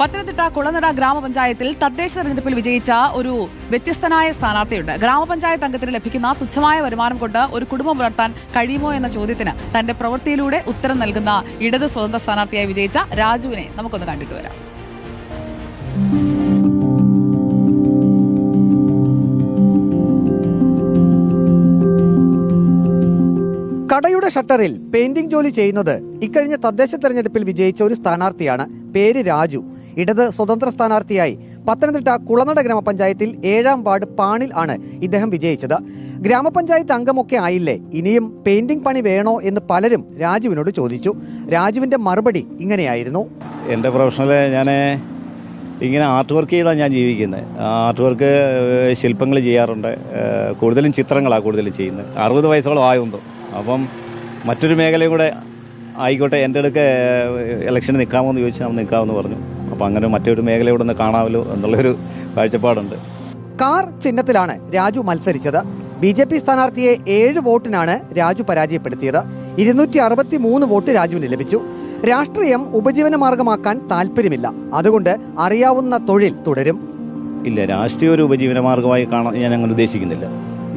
പത്തനംതിട്ട കുളനട ഗ്രാമപഞ്ചായത്തിൽ തദ്ദേശ തെരഞ്ഞെടുപ്പിൽ വിജയിച്ച ഒരു വ്യത്യസ്തനായ സ്ഥാനാർത്ഥിയുണ്ട്. ഗ്രാമപഞ്ചായത്ത് അംഗത്തിന് ലഭിക്കുന്ന തുച്ഛമായ വരുമാനം കൊണ്ട് ഒരു കുടുംബം പുലർത്താൻ കഴിയുമോ എന്ന ചോദ്യത്തിന് തന്റെ പ്രവൃത്തിയിലൂടെ ഉത്തരം നൽകുന്ന ഇടത് സ്വതന്ത്ര സ്ഥാനാർത്ഥിയായി വിജയിച്ച രാജുവിനെ നമുക്കൊന്ന് കണ്ടിട്ട് വരാം. കടയുടെ ഷട്ടറിൽ പെയിന്റിംഗ് ജോലി ചെയ്യുന്നത് ഇക്കഴിഞ്ഞ തദ്ദേശ തെരഞ്ഞെടുപ്പിൽ വിജയിച്ച ഒരു സ്ഥാനാർത്ഥിയാണ്. പേര് രാജു. ഇടത് സ്വതന്ത്ര സ്ഥാനാർത്ഥിയായി പത്തനംതിട്ട കുളനട ഗ്രാമപഞ്ചായത്തിൽ ഏഴാം വാർഡ് പാണിൽ ആണ് ഇദ്ദേഹം വിജയിച്ചത്. ഗ്രാമപഞ്ചായത്ത് അംഗമൊക്കെ ആയില്ലേ? ഇനിയും പെയിന്റിംഗ് പണി വേണോ എന്ന് പലരും രാജുവിനോട് ചോദിച്ചു. രാജുവിന്റെ മറുപടി ഇങ്ങനെയായിരുന്നു. എന്റെ പ്രൊഫഷണൽ ഞാൻ ഇങ്ങനെ ആർട്ട് വർക്ക് ചെയ്താണ് ഞാൻ ജീവിക്കുന്നത് ആർട്ട് വർക്ക് ശില്പങ്ങൾ ചെയ്യാറുണ്ട്. കൂടുതലും ചിത്രങ്ങളാണ് കൂടുതലും ചെയ്യുന്നത് അറുപത് വയസ്സോളം ആയതുണ്ടോ അപ്പം മറ്റൊരു മേഖലയും കൂടെ ആയിക്കോട്ടെ എന്റെ അടുക്ക് ഇലക്ഷന് നിൽക്കാമോ എന്ന് ചോദിച്ചാൽ നിൽക്കാമെന്ന് പറഞ്ഞു. അപ്പോൾ അങ്ങനെ മറ്റൊരു മേഖല ഇവിടെ നിന്ന് കാണാമല്ലോ എന്നുള്ളൊരു കാഴ്ചപ്പാടുണ്ട്. കാർ ചിഹ്നത്തിലാണ് രാജു മത്സരിച്ചത്. ബി ജെ പി സ്ഥാനാർത്ഥിയെ ഏഴ് വോട്ടിനാണ് രാജു പരാജയപ്പെടുത്തിയത്. ഇരുന്നൂറ്റി അറുപത്തി മൂന്ന് വോട്ട് രാജുവിന് ലഭിച്ചു. രാഷ്ട്രീയം ഉപജീവന മാർഗമാക്കാൻ താല്പര്യമില്ല. അതുകൊണ്ട് അറിയാവുന്ന തൊഴിൽ തുടരും. ഇല്ല രാഷ്ട്രീയ ഒരു ഉപജീവന മാർഗമായി കാണാൻ ഞാൻ അങ്ങനെ ഉദ്ദേശിക്കുന്നില്ല.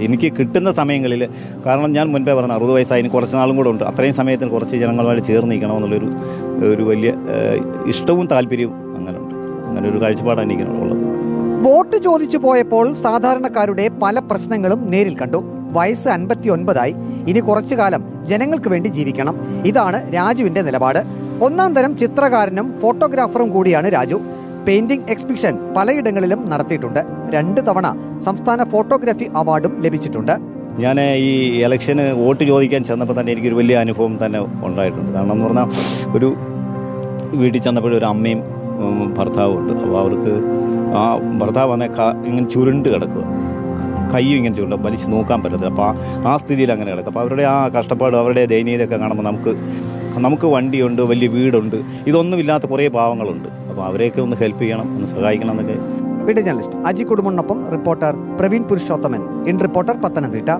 എനിക്ക് കിട്ടുന്ന സമയങ്ങളിൽ കാരണം ഞാൻ മുൻപേ പറഞ്ഞ അറുപത് വയസ്സായി ഇനി കുറച്ച് നാളും കൂടെ ഉണ്ട്. അത്രയും സമയത്തിന് കുറച്ച് ജനങ്ങളുമായിട്ട് ചേർന്ന് നിൽക്കണമെന്നുള്ളൊരു ഒരു വലിയ ഇഷ്ടവും താല്പര്യവും അങ്ങനെ ഉണ്ട് അങ്ങനെ ഒരു കാഴ്ചപ്പാടാണ് എനിക്കുള്ളത്. വോട്ട് ചോദിച്ചു പോയപ്പോൾ സാധാരണക്കാരുടെ പല പ്രശ്നങ്ങളും നേരിൽ കണ്ടു. വയസ്സ് അൻപത്തി ഒൻപതായി ഇനി കുറച്ചു കാലം ജനങ്ങൾക്ക് വേണ്ടി ജീവിക്കണം. ഇതാണ് രാജുവിന്റെ നിലപാട്. ഒന്നാം തരം ചിത്രകാരനും ഫോട്ടോഗ്രാഫറും കൂടിയാണ് രാജു. പെയിന്റിംഗ് എക്സിബിഷൻ പലയിടങ്ങളിലും നടത്തിയിട്ടുണ്ട്. രണ്ട് തവണ സംസ്ഥാന ഫോട്ടോഗ്രാഫി അവാർഡും ലഭിച്ചിട്ടുണ്ട്. ഞാൻ ഈ ഇലക്ഷന് വോട്ട് ചോദിക്കാൻ ചെന്നപ്പോൾ തന്നെ എനിക്കൊരു വലിയ അനുഭവം തന്നെ ഉണ്ടായിട്ടുണ്ട്. കാരണം എന്ന് പറഞ്ഞാൽ ഒരു വീട്ടിൽ ചെന്നപ്പോഴും ഒരു അമ്മയും ഭർത്താവും ഉണ്ട്. അപ്പോൾ അവർക്ക് ആ ഭർത്താവ് വന്നെ ഇങ്ങനെ ചുരുണ്ട് കിടക്കുക. കയ്യും ഇങ്ങനെ ചുരുണ്ട്. വലിച്ചു നോക്കാൻ പറ്റത്തില്ല. അപ്പോൾ ആ- സ്ഥിതിയിൽ അങ്ങനെ കിടക്കും അപ്പോൾ അവരുടെ ആ കഷ്ടപ്പാട് അവരുടെ ദയനീയതയൊക്കെ കാണുമ്പോൾ നമുക്ക് നമുക്ക് വണ്ടിയുണ്ട് വലിയ വീടുണ്ട്. ഇതൊന്നും ഇല്ലാത്ത കുറേ പാവങ്ങളുണ്ട്. അപ്പോൾ അവരെയൊക്കെ ഒന്ന് ഹെൽപ്പ് ചെയ്യണം ഒന്ന് സഹായിക്കണം എന്നൊക്കെ video journalist Aji കുടുംബനൊപ്പം reporter Praveen Purushothaman. In reporter Pathanamthitta.